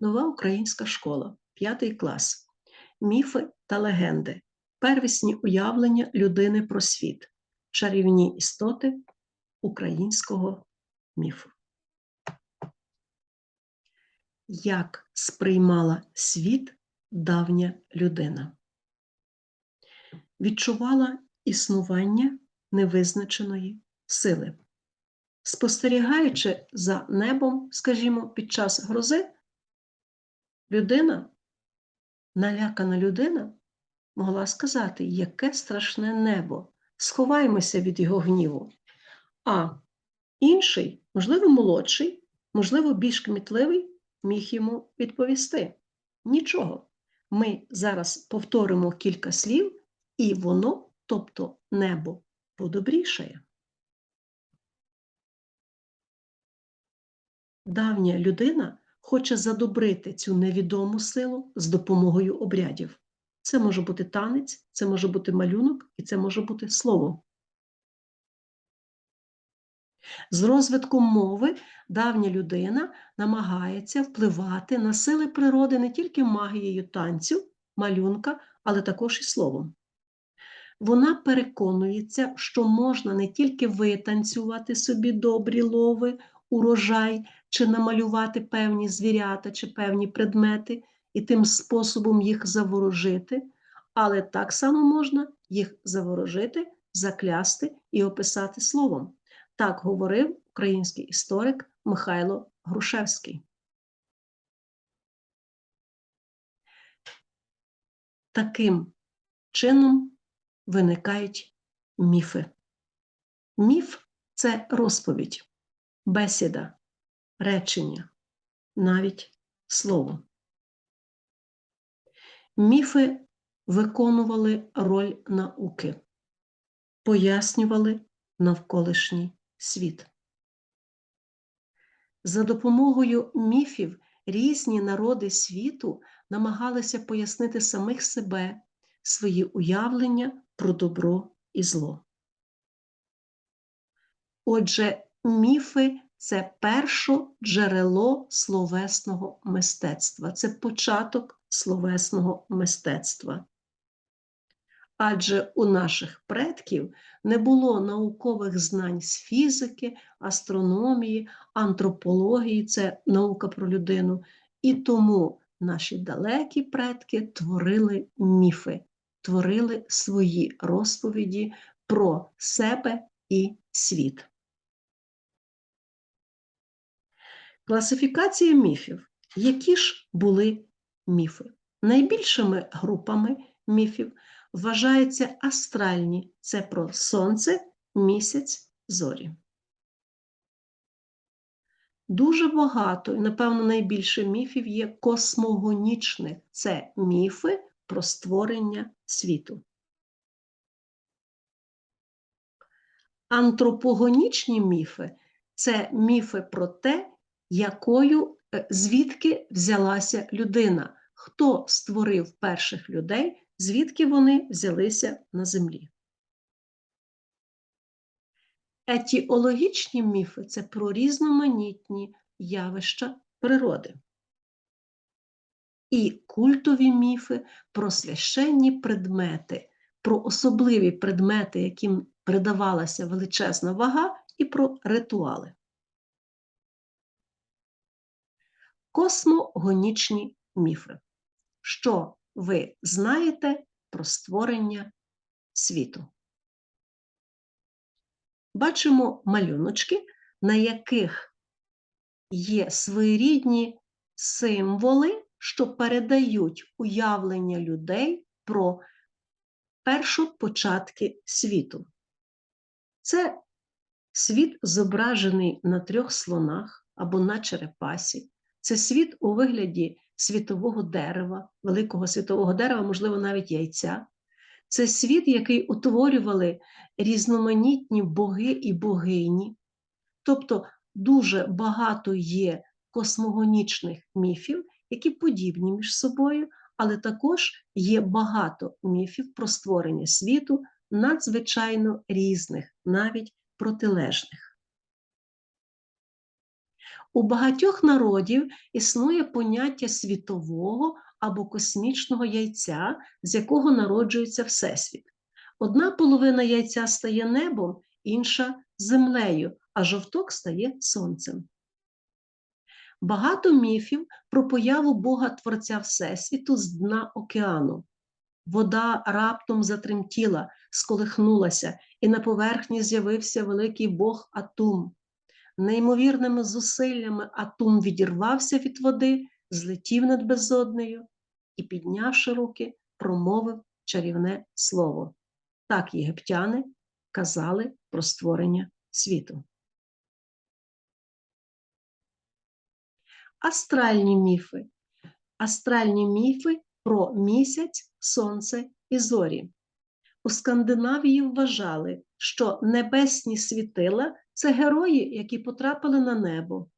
Нова українська школа, 5 клас. Міфи та легенди. Первісні уявлення людини про світ. Чарівні істоти українського міфу. Як сприймала світ давня людина? Відчувала існування невизначеної сили. Спостерігаючи за небом, скажімо, під час грози, людина, налякана людина, могла сказати, яке страшне небо, сховаймося від його гніву. А інший, можливо, молодший, можливо, більш кмітливий, міг йому відповісти: нічого. Ми зараз повторимо кілька слів, і воно, тобто небо, подобрішає. Давня людина хоче задобрити цю невідому силу з допомогою обрядів. Це може бути танець, це може бути малюнок і це може бути слово. З розвитком мови давня людина намагається впливати на сили природи не тільки магією танцю, малюнка, але також і словом. Вона переконується, що можна не тільки витанцювати собі добрі лови, урожай, чи намалювати певні звірята чи певні предмети, і тим способом їх заворожити, але так само можна їх заворожити, заклясти і описати словом. Так говорив український історик Михайло Грушевський. Таким чином виникають міфи. Міф це розповідь, бесіда, речення, навіть слово. Міфи виконували роль науки, пояснювали навколишній світ. За допомогою міфів різні народи світу намагалися пояснити самих себе, свої уявлення про добро і зло. Отже, міфи це перше джерело словесного мистецтва, це початок словесного мистецтва. Адже у наших предків не було наукових знань з фізики, астрономії, антропології це наука про людину, і тому наші далекі предки творили міфи, творили свої розповіді про себе і світ. Класифікація міфів. Які ж були міфи? Найбільшими групами міфів вважаються астральні це про сонце, місяць, зорі. Дуже багато, і, напевно, найбільше міфів є космогонічних це міфи про створення світу. Антропогонічні міфи це міфи про те, якою е, звідки взялася людина, хто створив перших людей, звідки вони взялися на землі. Етіологічні міфи це про різноманітні явища природи. І культові міфи про священні предмети, про особливі предмети, яким придавалася величезна вага, і про ритуали. Космогонічні міфи. Що ви знаєте про створення світу? Бачимо малюночки, на яких є своєрідні символи, що передають уявлення людей про першопочатки світу. Це світ зображений на трьох слонах або на черепасі. Це світ у вигляді світового дерева, великого світового дерева, можливо, навіть яйця. Це світ, який утворювали різноманітні боги і богині. Тобто дуже багато є космогонічних міфів, які подібні між собою, але також є багато міфів про створення світу, надзвичайно різних, навіть протилежних. У багатьох народів існує поняття світового або космічного яйця, з якого народжується Всесвіт. Одна половина яйця стає небом, інша землею, а жовток стає сонцем. Багато міфів про появу Бога Творця Всесвіту з дна океану. Вода раптом затремтіла, сколихнулася, і на поверхні з'явився великий Бог Атум. Неймовірними зусиллями Атум відірвався від води, злетів над безоднею і, піднявши руки, промовив чарівне слово. Так єгиптяни казали про створення світу. Астральні міфи. Астральні міфи про місяць, сонце і зорі. У Скандинавії вважали, що небесні світила це герої, які потрапили на небо.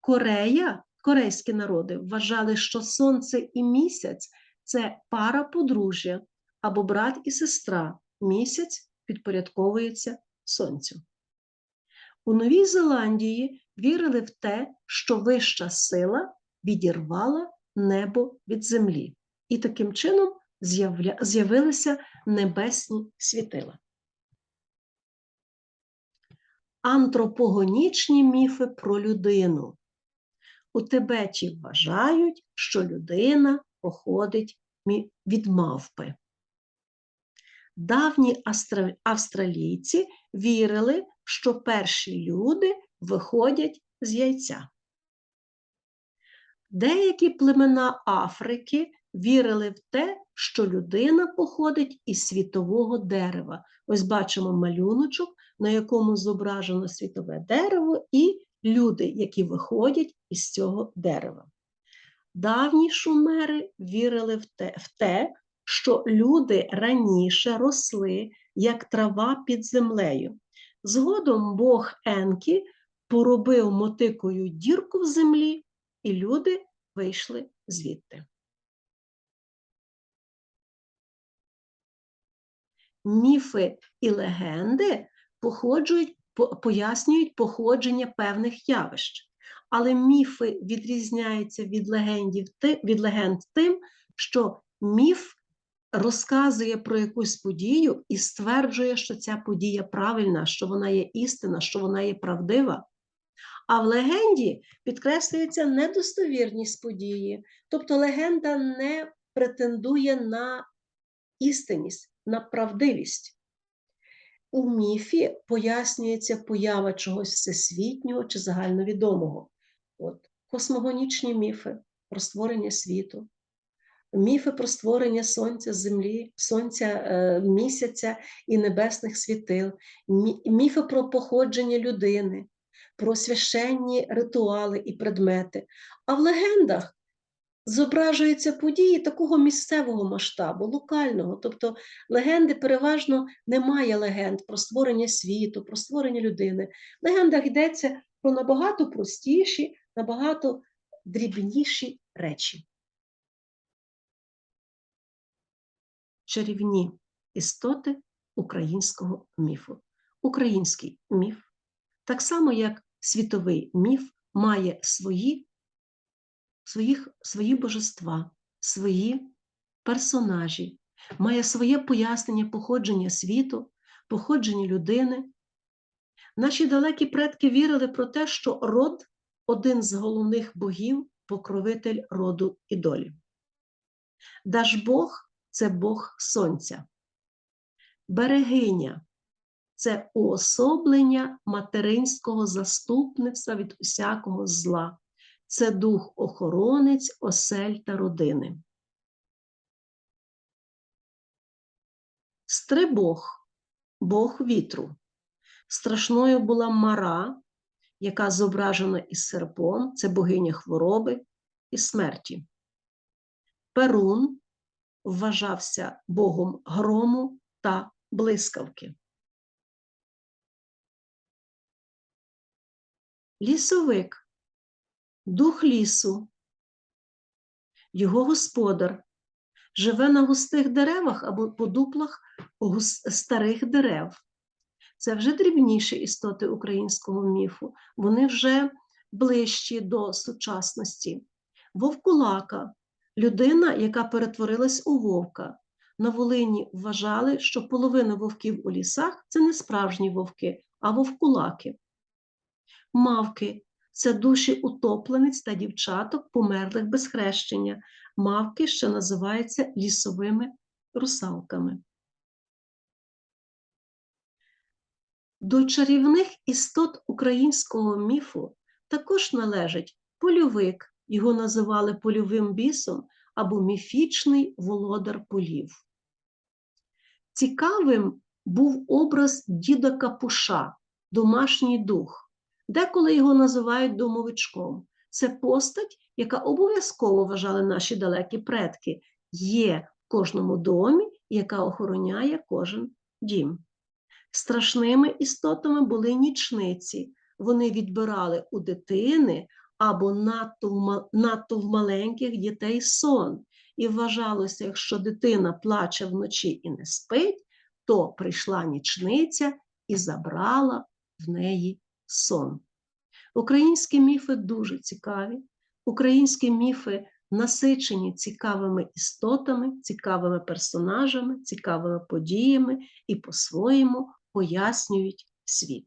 Корея, корейські народи вважали, що сонце і місяць це пара подружжя або брат і сестра. Місяць підпорядковується сонцю. У Новій Зеландії вірили в те, що вища сила відірвала небо від землі, і таким чином з'явилися небесні світила. Антропогонічні міфи про людину. У Тибеті вважають, що людина походить від мавпи. Давні австралійці вірили, що перші люди виходять з яйця. Деякі племена Африки вірили в те, що людина походить із світового дерева. Ось бачимо малюночок, на якому зображено світове дерево і люди, які виходять із цього дерева. Давні шумери вірили в те, в те, що люди раніше росли як трава під землею. Згодом Бог Енкі поробив мотикою дірку в землі, і люди вийшли звідти. Міфи і легенди походжують, пояснюють походження певних явищ, але міфи відрізняються від, легендів, від легенд тим, що міф розказує про якусь подію і стверджує, що ця подія правильна, що вона є істина, що вона є правдива. А в легенді підкреслюється недостовірність події, тобто легенда не претендує на істинність, на правдивість. У міфі пояснюється поява чогось всесвітнього чи загальновідомого. От, Космогонічні міфи про створення світу, міфи про створення сонця, землі, сонця, е, місяця і небесних світил, міфи про походження людини, про священні ритуали і предмети. А в легендах зображуються події такого місцевого масштабу, локального. Тобто легенди переважно немає легенд про створення світу, про створення людини. В легендах йдеться про набагато простіші, набагато дрібніші речі. чарівні істоти українського міфу. Український міф, так само як світовий міф, має свої, своїх, свої божества, свої персонажі, має своє пояснення походження світу, походження людини. Наші далекі предки вірили про те, що род один з головних богів, покровитель роду і долі. Дажбог це Бог Сонця. Берегиня це уособлення материнського заступництва від усякого зла. Це дух охоронець, осель та родини. Стрибог Бог вітру. Страшною була мара, яка зображена із серпом, це богиня хвороби і смерті. Перун вважався богом грому та блискавки. Лісовик, дух лісу, його господар, живе на густих деревах або по дуплах старих дерев. Це вже дрібніші істоти українського міфу. Вони вже ближчі до сучасності. Вовкулака людина, яка перетворилась у вовка. На Волині вважали, що половина вовків у лісах це не справжні вовки, а вовкулаки. Мавки це душі утопленець та дівчаток, померлих без хрещення. Мавки ще називаються лісовими русалками. До чарівних істот українського міфу також належить польовик, його називали польовим бісом або міфічний володар полів. Цікавим був образ діда Капуша, домашній дух. Деколи його називають домовичком. Це постать, яка обов'язково вважали наші далекі предки, є в кожному домі, яка охороняє кожен дім. Страшними істотами були нічниці. Вони відбирали у дитини або надто надто в маленьких дітей сон. І вважалося, якщо дитина плаче вночі і не спить, то прийшла нічниця і забрала в неї сон. Українські міфи дуже цікаві. Українські міфи насичені цікавими істотами, цікавими персонажами, цікавими подіями і по-своєму пояснюють світ.